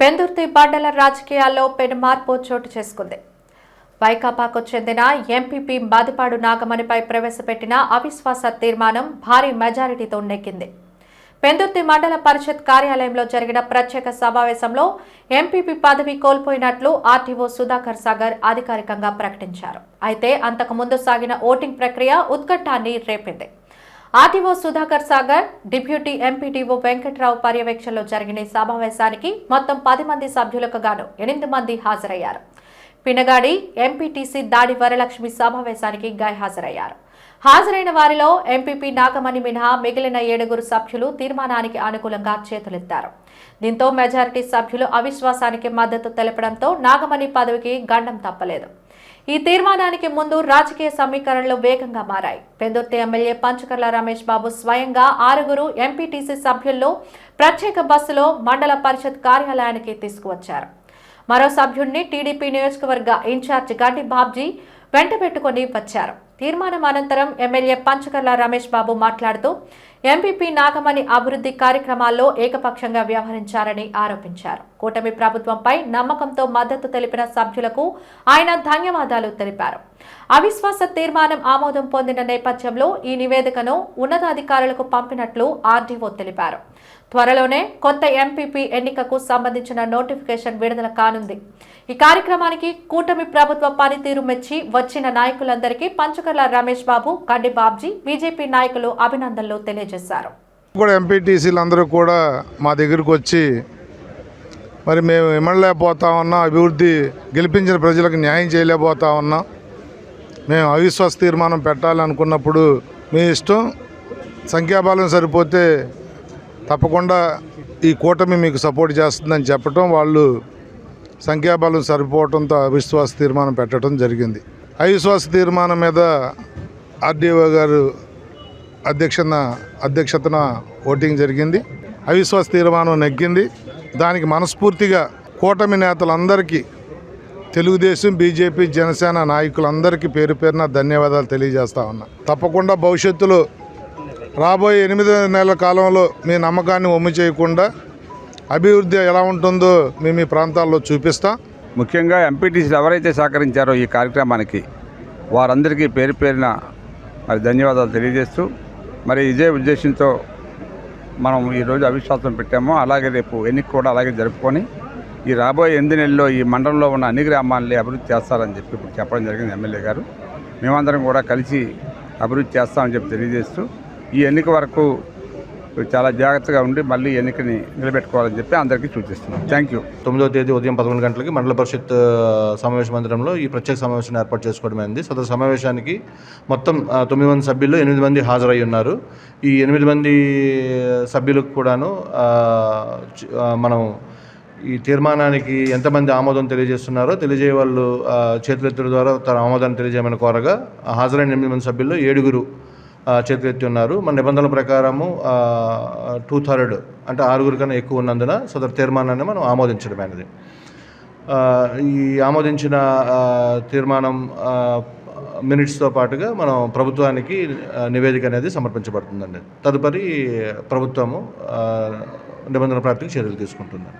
పెందుర్తి బండల రాజకీయాల్లో పెను మార్పు చోటు చేసుకుంది. వైకాపాకు చెందిన ఎంపీపీ బాదిపాడు నాగమణిపై ప్రవేశపెట్టిన అవిశ్వాస తీర్మానం భారీ మెజారిటీతో నెగ్గింది. పెందుర్తి మండల పరిషత్ కార్యాలయంలో జరిగిన ప్రత్యేక సమావేశంలో ఎంపీపీ పదవి కోల్పోయినట్లు ఆర్టీఓ సుధాకర్ సాగర్ అధికారికంగా ప్రకటించారు. అయితే అంతకుముందు సాగిన ఓటింగ్ ప్రక్రియ ఉత్కంఠాన్ని రేపింది. RTO Sudhakar Sagar deputy MPTO Venkatrao పర్యవేక్షణలో జరిగిన సమావేశానికి మొత్తం పది మంది సభ్యులకు గాను ఎనిమిది మంది హాజరయ్యారు. పినగాడి ఎంపీటీసీ దాడి వరలక్ష్మి సమావేశానికి గైహాజరయ్యారు. హాజరైన వారిలో ఎంపీపీ నాగమణి మినహా మిగిలిన ఏడుగురు సభ్యులు తీర్మానానికి అనుకూలంగా చేతులెత్తారు. దీంతో మెజారిటీ సభ్యులు అవిశ్వాసానికి మద్దతు తెలపడంతో నాగమణి పదవికి గండం తప్పలేదు. ఈ తీర్మానానికి ముందు రాజకీయ సమీకరణలు వేగంగా మారాయి. పెందుర్తి ఎమ్మెల్యే పంచకర్ల రమేష్ బాబు స్వయంగా ఆరుగురు ఎంపీటీసీ సభ్యుల్లో ప్రత్యేక బస్సులో మండల పరిషత్ కార్యాలయానికి తీసుకువచ్చారు. మరో సభ్యుడిని టీడీపీ నియోజకవర్గ ఇన్ఛార్జ్ గండి బాబ్జీ వెంట పెట్టుకుని వచ్చారు. తీర్మానం అనంతరం ఎమ్మెల్యే పంచకర్ల రమేష్ బాబు మాట్లాడుతూ ఎంపీపీ నాగమణి అభివృద్ధి కార్యక్రమాల్లో ఏకపక్షంగా వ్యవహరించారని ఆరోపించారు. కూటమి ప్రభుత్వంపై నమ్మకంతో మద్దతు తెలిపిన సభ్యులకు ఆయన ధన్యవాదాలు తెలిపారు. అవిశ్వాస తీర్మానం ఆమోదం పొందిన నేపథ్యంలో ఈ నివేదికను ఉన్నతాధికారులకు పంపినట్లు ఆర్డీఓ తెలిపారు. త్వరలోనే కొత్త ఎంపీపీ ఎన్నికకు సంబంధించిన నోటిఫికేషన్ విడుదల కానుంది. ఈ కార్యక్రమానికి కూటమి ప్రభుత్వ పనితీరు మెచ్చి వచ్చిన నాయకులందరికీ పంచకర్ల రమేష్ బాబు కండి బాబ్జీ బీజేపీ నాయకులు అభినందనలు తెలియజేశారు. కూడా ఎంపీటీసీలు అందరూ కూడా మా దగ్గరికి వచ్చి మరి మేము ఇమ్మడలేకపోతా ఉన్నాం అభివృద్ధి గెలిపించిన ప్రజలకు న్యాయం చేయలేకపోతా ఉన్నాం మేము అవిశ్వాస తీర్మానం పెట్టాలనుకున్నప్పుడు మీ ఇష్టం సంఖ్యాబలం సరిపోతే తప్పకుండా ఈ కూటమి మీకు సపోర్ట్ చేస్తుందని చెప్పటం వాళ్ళు సంఖ్యాబలం సరిపోవడంతో అవిశ్వాస తీర్మానం పెట్టడం జరిగింది. అవిశ్వాస తీర్మానం మీద ఆర్డీఓ గారు అధ్యక్షన అధ్యక్షతన ఓటింగ్ జరిగింది. అవిశ్వాస తీర్మానం నెగ్గింది. దానికి మనస్ఫూర్తిగా కూటమి నేతలందరికీ తెలుగుదేశం బీజేపీ జనసేన నాయకులందరికీ పేరు పేరున ధన్యవాదాలు తెలియజేస్తా ఉన్నా. తప్పకుండా భవిష్యత్తులో రాబోయే ఎనిమిది నెలల కాలంలో మీ నమ్మకాన్ని ఒమ్ము చేయకుండా అభివృద్ధి ఎలా ఉంటుందో మేము ఈ ప్రాంతాల్లో చూపిస్తాం. ముఖ్యంగా ఎంపీటీసీలు ఎవరైతే సహకరించారో ఈ కార్యక్రమానికి వారందరికీ పేరు పేరిన మరి ధన్యవాదాలు తెలియజేస్తూ మరి ఇదే ఉద్దేశంతో మనం ఈరోజు అవిశ్వాసం పెట్టామో. అలాగే రేపు ఎన్నిక కూడా అలాగే జరుపుకొని ఈ రాబోయే ఎనిమిది నెలల్లో ఈ మండలంలో ఉన్న అన్ని గ్రామాలని అభివృద్ధి చేస్తారని చెప్పి ఇప్పుడు చెప్పడం జరిగింది ఎమ్మెల్యే గారు. మేమందరం కూడా కలిసి అభివృద్ధి చేస్తామని చెప్పి తెలియజేస్తూ ఈ ఎన్నిక వరకు చాలా జాగ్రత్తగా ఉండి మళ్ళీ ఎన్నికని నిలబెట్టుకోవాలని చెప్పి అందరికీ సూచిస్తున్నాం. థ్యాంక్ యూ తొమ్మిదవ తేదీ ఉదయం పదకొండు గంటలకి మండల పరిషత్ సమావేశ మందిరంలో ఈ ప్రత్యేక సమావేశాన్ని ఏర్పాటు చేసుకోవడమైంది సదరు సమావేశానికి మొత్తం తొమ్మిది మంది సభ్యులు ఎనిమిది మంది హాజరై ఉన్నారు. ఈ ఎనిమిది మంది సభ్యులకు కూడాను మనం ఈ తీర్మానానికి ఎంతమంది ఆమోదం తెలియజేస్తున్నారో తెలియజేయ వాళ్ళు చేతులెత్తుల ద్వారా తన ఆమోదాన్ని తెలియజేయమని కోరగా హాజరైన ఎనిమిది మంది సభ్యుల్లో ఏడుగురు చేతులెత్తి ఉన్నారు మన నిబంధనల ప్రకారము టూ థర్డ్ అంటే ఆరుగురు కన్నా ఎక్కువ ఉన్నందున సదరు తీర్మానాన్ని మనం ఆమోదించడమైనది ఈ ఆమోదించిన తీర్మానం మినిట్స్తో పాటుగా మనం ప్రభుత్వానికి నివేదిక అనేది సమర్పించబడుతుందండి. తదుపరి ప్రభుత్వము నిబంధన నిబంధనల ప్రాప్తికి చర్యలు తీసుకుంటుంది